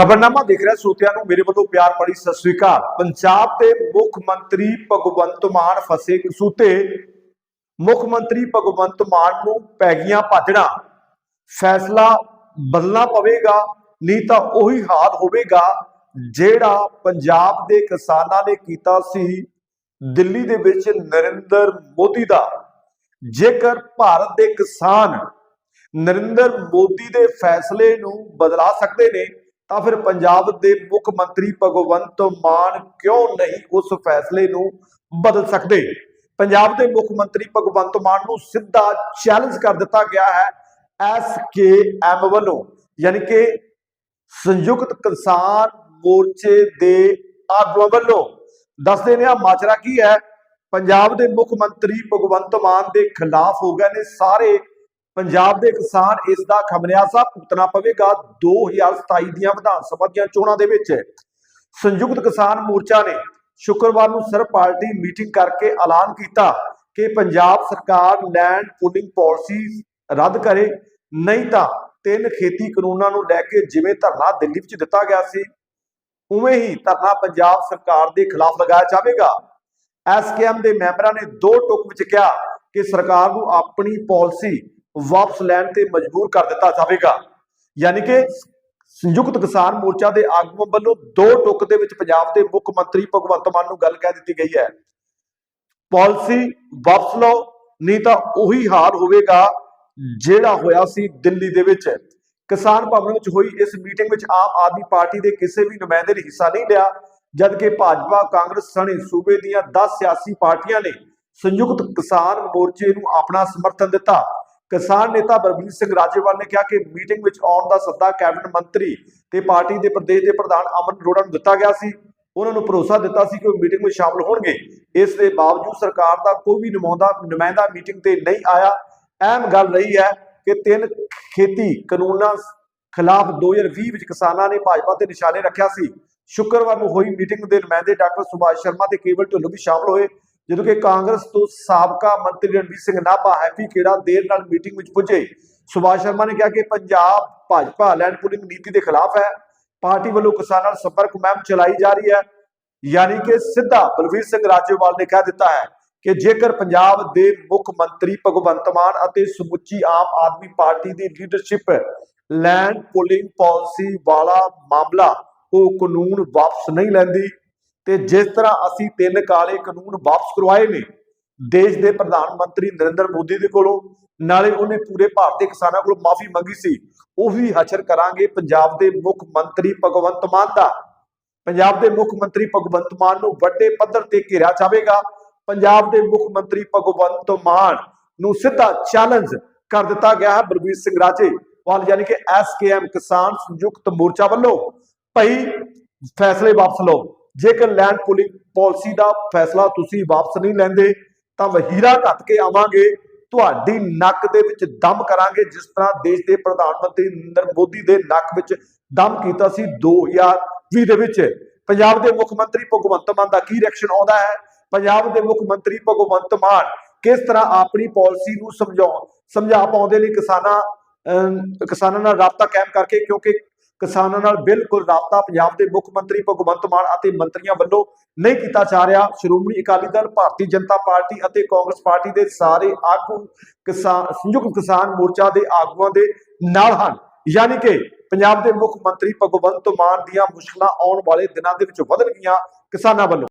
ਖਬਰਨਾਮਾ ਦੇਖ ਰਿਹਾ ਸਰੋਤਿਆਂ ਨੂੰ ਮੇਰੇ ਵੱਲੋਂ ਪਿਆਰ ਭਰੀ ਸਤਿ ਸ੍ਰੀ ਅਕਾਲ। ਪੰਜਾਬ ਦੇ ਮੁੱਖ ਮੰਤਰੀ ਭਗਵੰਤ ਮਾਨ ਫਸੇ ਕਸੂਤੇ ਮੁੱਖ ਮੰਤਰੀ ਭਗਵੰਤ ਮਾਨ ਨੂੰ ਪੈ ਗਈਆਂ ਭਾਜੜਾਂ। ਫੈਸਲਾ ਬਦਲਣਾ ਪਵੇਗਾ, ਨਹੀਂ ਤਾਂ ਉਹੀ ਹਾਲ ਹੋਵੇਗਾ, ਜਿਹੜਾ ਪੰਜਾਬ ਦੇ ਕਿਸਾਨਾਂ ਨੇ ਕੀਤਾ ਸੀ ਦਿੱਲੀ ਦੇ ਵਿੱਚ ਨਰਿੰਦਰ ਮੋਦੀ ਦਾ। ਜੇਕਰ ਭਾਰਤ ਦੇ ਕਿਸਾਨ ਨਰਿੰਦਰ ਮੋਦੀ ਦੇ ਫੈਸਲੇ ਨੂੰ ਬਦਲਾ ਸਕਦੇ ਨੇ ਤਾਂ ਫਿਰ ਪੰਜਾਬ ਦੇ ਮੁੱਖ ਮੰਤਰੀ ਭਗਵੰਤ ਮਾਨ ਕਿਉਂ ਨਹੀਂ ਉਸ ਫੈਸਲੇ ਨੂੰ ਬਦਲ ਸਕਦੇ? ਪੰਜਾਬ ਦੇ ਮੁੱਖ ਮੰਤਰੀ ਭਗਵੰਤ ਮਾਨ ਨੂੰ ਸਿੱਧਾ ਚੈਲੰਜ ਕਰ ਦਿੱਤਾ ਗਿਆ ਹੈ ਐਸ ਕੇ ਐਮ ਵੱਲੋਂ, ਯਾਨੀ ਕਿ ਸੰਯੁਕਤ ਕਿਸਾਨ ਮੋਰਚੇ ਦੇ ਆਗੂਆਂ ਵੱਲੋਂ। ਦੱਸਦੇ ਨੇ ਆ ਮਾਜਰਾ ਕੀ ਹੈ। ਪੰਜਾਬ ਦੇ ਮੁੱਖ ਮੰਤਰੀ ਭਗਵੰਤ ਮਾਨ ਦੇ ਖਿਲਾਫ ਹੋ ਗਏ ਨੇ ਸਾਰੇ ਪੰਜਾਬ ਦੇ ਕਿਸਾਨ ਇਸ ਦਾ ਖਮਿਆਜ਼ਾ ਭੁਗਤਣਾ ਪਵੇਗਾ 2027 ਦੀਆਂ ਵਿਧਾਨ ਸਭਾ ਦੀਆਂ ਚੋਣਾਂ ਦੇ ਵਿੱਚ। ਸੰਯੁਕਤ ਕਿਸਾਨ ਮੋਰਚਾ ਨੇ ਸ਼ੁੱਕਰਵਾਰ ਨੂੰ ਸਰਬ ਪਾਰਟੀ ਮੀਟਿੰਗ ਕਰਕੇ ਐਲਾਨ ਕੀਤਾ ਕਿ ਪੰਜਾਬ ਸਰਕਾਰ ਲੈਂਡ ਪੂਲਿੰਗ ਪਾਲਿਸੀ ਰੱਦ ਕਰੇ। ਨਹੀਂ ਤਾਂ ਤਿੰਨ ਖੇਤੀ ਕਾਨੂੰਨਾਂ ਨੂੰ ਲੈ ਕੇ ਜਿਵੇਂ ਧਰਨਾ ਦਿੱਲੀ ਵਿੱਚ ਦਿੱਤਾ ਗਿਆ ਸੀ, ਉਵੇਂ ਹੀ ਧਰਨਾ ਪੰਜਾਬ ਸਰਕਾਰ ਦੇ ਖਿਲਾਫ ਲਗਾਇਆ ਜਾਵੇਗਾ। ਐਸਕੇਐਮ ਦੇ ਮੈਂਬਰਾਂ ਨੇ ਦੋ ਟੁਕ ਵਿੱਚ ਕਿਹਾ ਕਿ ਸਰਕਾਰ ਨੂੰ ਆਪਣੀ ਪਾਲਿਸੀ ਵਾਪਸ ਲੈਣ ਤੇ ਮਜਬੂਰ ਕਰ ਦਿੱਤਾ ਜਾਵੇਗਾ। ਯਾਨੀ ਕਿ ਸੰਯੁਕਤ ਕਿਸਾਨ ਮੋਰਚਾ ਦੇ ਆਗੂਆਂ ਵੱਲੋਂ ਦੋ ਟੁਕ ਦੇ ਵਿੱਚ ਪੰਜਾਬ ਦੇ ਮੁੱਖ ਮੰਤਰੀ ਭਗਵੰਤ ਮਾਨ ਨੂੰ ਗੱਲ ਕਹਿ ਦਿੱਤੀ ਗਈ ਹੈ। ਪਾਲਿਸੀ ਵਾਪਸ ਲਓ, ਨਹੀਂ ਤਾਂ ਉਹੀ ਹਾਲ ਹੋਵੇਗਾ ਜਿਹੜਾ ਹੋਇਆ ਸੀ ਦਿੱਲੀ ਦੇ ਵਿੱਚ। ਕਿਸਾਨ ਭਵਨ ਵਿੱਚ ਹੋਈ ਇਸ ਮੀਟਿੰਗ ਵਿੱਚ ਆਮ ਆਦਮੀ ਪਾਰਟੀ ਦੇ ਕਿਸੇ ਵੀ ਨੁਮਾਇੰਦੇ ਨੇ ਹਿੱਸਾ ਨਹੀਂ ਲਿਆ, ਜਦਕਿ ਭਾਜਪਾ, ਕਾਂਗਰਸ, ਸਣੇ, ਸੂਬੇ ਦੀਆਂ 10 ਸਿਆਸੀ ਪਾਰਟੀਆਂ ਨੇ ਸੰਯੁਕਤ ਕਿਸਾਨ ਮੋਰਚੇ ਨੂੰ ਆਪਣਾ ਸਮਰਥਨ ਦਿੱਤਾ। ਕਿਸਾਨ ਨੇਤਾ ਬਲਬੀਰ ਸਿੰਘ ਰਾਜੇਵਾਲ ਨੇ ਕਿਹਾ ਕਿ ਮੀਟਿੰਗ ਵਿੱਚ ਆਉਣ ਦਾ ਸੱਦਾ ਕੈਬਨਿਟ ਮੰਤਰੀ ਤੇ ਪਾਰਟੀ ਦੇ ਪ੍ਰਦੇਸ਼ ਦੇ ਪ੍ਰਧਾਨ ਅਮਨ ਅਰੋੜਾ ਨੂੰ ਦਿੱਤਾ ਗਿਆ ਸੀ। ਉਹਨਾਂ ਨੂੰ ਭਰੋਸਾ ਦਿੱਤਾ ਸੀ ਕਿ ਉਹ ਮੀਟਿੰਗ ਵਿੱਚ ਸ਼ਾਮਲ ਹੋਣਗੇ। ਇਸ ਦੇ ਬਾਵਜੂਦ ਸਰਕਾਰ ਦਾ ਕੋਈ ਵੀ ਨੁਮਾਇੰਦਾ ਨੁਮਾਇੰਦਾ ਮੀਟਿੰਗ ਤੇ ਨਹੀਂ ਆਇਆ। ਅਹਿਮ ਗੱਲ ਰਹੀ ਹੈ ਕਿ ਤਿੰਨ ਖੇਤੀ ਕਾਨੂੰਨਾਂ ਖਿਲਾਫ 2020 ਵਿੱਚ ਕਿਸਾਨਾਂ ਨੇ ਭਾਜਪਾ ਤੇ ਨਿਸ਼ਾਨੇ ਰੱਖਿਆ ਸੀ। ਸ਼ੁੱਕਰਵਾਰ ਨੂੰ ਹੋਈ ਮੀਟਿੰਗ ਦੇ ਨੁਮਾਇੰਦੇ ਡਾਕਟਰ ਸੁਭਾਸ਼ ਸ਼ਰਮਾ ਤੇ ਕੇਵਲ ਢਿੱਲੋਂ ਵੀ ਸ਼ਾਮਲ ਹੋਏ। ਜਦੋਂ ਕਿ ਕਾਂਗਰਸ ਤੋਂ ਸਾਬਕਾ ਮੰਤਰੀ ਰਣਜੀਤ ਸਿੰਘ ਨਾਭਾ ਹੈਪੀ ਖੇੜਾ ਦੇਰ ਨਾਲ ਮੀਟਿੰਗ ਵਿੱਚ ਪੁੱਜੇ। ਸੁਭਾਸ਼ ਸ਼ਰਮਾ ਨੇ ਕਿਹਾ ਕਿ ਪੰਜਾਬ ਭਾਜਪਾ ਲੈਂਡ ਪੁਲਿੰਗ ਨੀਤੀ ਦੇ ਖਿਲਾਫ ਹੈ। ਪਾਰਟੀ ਵੱਲੋਂ ਕਿਸਾਨਾਂ ਨਾਲ ਸੰਪਰਕ ਮੁਹਿੰਮ ਚਲਾਈ ਜਾ ਰਹੀ ਹੈ। ਯਾਨੀ ਕਿ ਸਿੱਧਾ ਬਲਵੀਰ ਸਿੰਘ ਰਾਜੇਵਾਲ ਨੇ ਕਹਿ ਦਿੱਤਾ ਹੈ ਕਿ ਜੇਕਰ ਪੰਜਾਬ ਦੇ ਮੁੱਖ ਮੰਤਰੀ ਭਗਵੰਤ ਮਾਨ ਅਤੇ ਸਮੁੱਚੀ ਆਮ ਆਦਮੀ ਪਾਰਟੀ ਦੀ ਲੀਡਰਸ਼ਿਪ ਲੈਂਡ ਪੁਲਿੰਗ ਪਾਲਿਸੀ ਵਾਲਾ ਮਾਮਲਾ ਉਹ ਕਾਨੂੰਨ ਵਾਪਸ ਨਹੀਂ ਲੈਂਦੀ ਤੇ ਜਿਸ ਤਰ੍ਹਾਂ ਅਸੀਂ ਤਿੰਨ ਕਾਲੇ ਕਾਨੂੰਨ ਵਾਪਸ ਕਰਵਾਏ ਨੇ, ਦੇਸ਼ ਦੇ ਪ੍ਰਧਾਨ ਮੰਤਰੀ ਨਰਿੰਦਰ ਮੋਦੀ ਦੇ ਕੋਲੋਂ, ਨਾਲੇ ਉਹਨੇ ਪੂਰੇ ਭਾਰਤੀ ਕਿਸਾਨਾਂ ਕੋਲੋਂ ਮਾਫੀ ਮੰਗੀ ਸੀ, ਉਹ ਹਸ਼ਰ ਕਰਾਂਗੇ ਪੰਜਾਬ ਦੇ ਮੁੱਖ ਮੰਤਰੀ ਭਗਵੰਤ ਮਾਨ ਦਾ। ਪੰਜਾਬ ਦੇ ਮੁੱਖ ਮੰਤਰੀ ਭਗਵੰਤ ਮਾਨ ਨੂੰ ਵੱਡੇ ਪੱਧਰ ਤੇ ਘੇਰਿਆ ਜਾਵੇਗਾ। ਪੰਜਾਬ ਦੇ ਮੁੱਖ ਮੰਤਰੀ ਭਗਵੰਤ ਮਾਨ ਨੂੰ ਸਿੱਧਾ ਚੈਲੰਜ ਕਰ ਦਿੱਤਾ ਗਿਆ ਹੈ ਬਲਬੀਰ ਸਿੰਘ ਰਾਜੇ ਵਾਲ, ਯਾਨੀ ਕਿ ਐਸਕੇਐਮ ਕਿਸਾਨ ਸੰਯੁਕਤ ਮੋਰਚਾ ਵੱਲੋਂ। ਭਈ, ਫੈਸਲੇ ਵਾਪਸ ਲਓ। ਜੇਕਰ ਲੈਂਡ ਪੂਲਿੰਗ ਪਾਲਿਸੀ ਦਾ ਫੈਸਲਾ ਤੁਸੀਂ ਵਾਪਸ ਨਹੀਂ ਲੈਂਦੇ ਤਾਂ ਵਹੀਰਾ ਘੱਟ ਕੇ ਆਵਾਂਗੇ ਤੁਹਾਡੀ ਨੱਕ ਦੇ ਵਿੱਚ ਦਮ ਕਰਾਂਗੇ ਜਿਸ ਤਰ੍ਹਾਂ ਦੇਸ਼ ਦੇ ਪ੍ਰਧਾਨ ਮੰਤਰੀ ਨਰਿੰਦਰ ਮੋਦੀ ਦੇ ਨੱਕ ਵਿੱਚ ਦਮ ਕੀਤਾ ਸੀ 2020 ਦੇ ਵਿੱਚ। ਪੰਜਾਬ ਦੇ ਮੁੱਖ ਮੰਤਰੀ ਭਗਵੰਤ ਮਾਨ ਦਾ ਕੀ ਰਿਐਕਸ਼ਨ ਆਉਂਦਾ ਹੈ? ਪੰਜਾਬ ਦੇ ਮੁੱਖ ਮੰਤਰੀ ਭਗਵੰਤ ਮਾਨ ਕਿਸ ਤਰ੍ਹਾਂ ਆਪਣੀ ਪਾਲਿਸੀ ਨੂੰ ਸਮਝਾਉਣ ਸਮਝਾ ਪਾਉਂਦੇ ਨੇ ਕਿਸਾਨਾਂ ਅਮ, ਕਿਸਾਨਾਂ ਨਾਲ ਰਾਬਤਾ ਕਾਇਮ ਕਰਕੇ ਕਿਉਂਕਿ ਕਿਸਾਨਾਂ ਨਾਲ ਬਿਲਕੁਲ ਰਾਬਤਾ ਪੰਜਾਬ ਦੇ ਮੁੱਖ ਮੰਤਰੀ ਭਗਵੰਤ ਮਾਨ ਅਤੇ ਮੰਤਰੀਆਂ ਵੱਲੋਂ ਨਹੀਂ ਕੀਤਾ ਜਾ ਰਿਹਾ। ਸ਼੍ਰੋਮਣੀ ਅਕਾਲੀ ਦਲ, ਭਾਰਤੀ ਜਨਤਾ ਪਾਰਟੀ ਅਤੇ ਕਾਂਗਰਸ ਪਾਰਟੀ ਦੇ ਸਾਰੇ ਆਗੂ ਕਿਸਾਨ, ਸੰਯੁਕਤ ਕਿਸਾਨ ਮੋਰਚਾ ਦੇ ਆਗੂਆਂ ਦੇ ਨਾਲ ਹਨ। ਯਾਨੀ ਕਿ ਪੰਜਾਬ ਦੇ ਮੁੱਖ ਮੰਤਰੀ ਭਗਵੰਤ ਮਾਨ ਦੀਆਂ ਮੁਸ਼ਕਲਾਂ ਆਉਣ ਵਾਲੇ ਦਿਨਾਂ ਦੇ ਵਿੱਚ ਵਧਣਗੀਆਂ ਕਿਸਾਨਾਂ ਵੱਲੋਂ।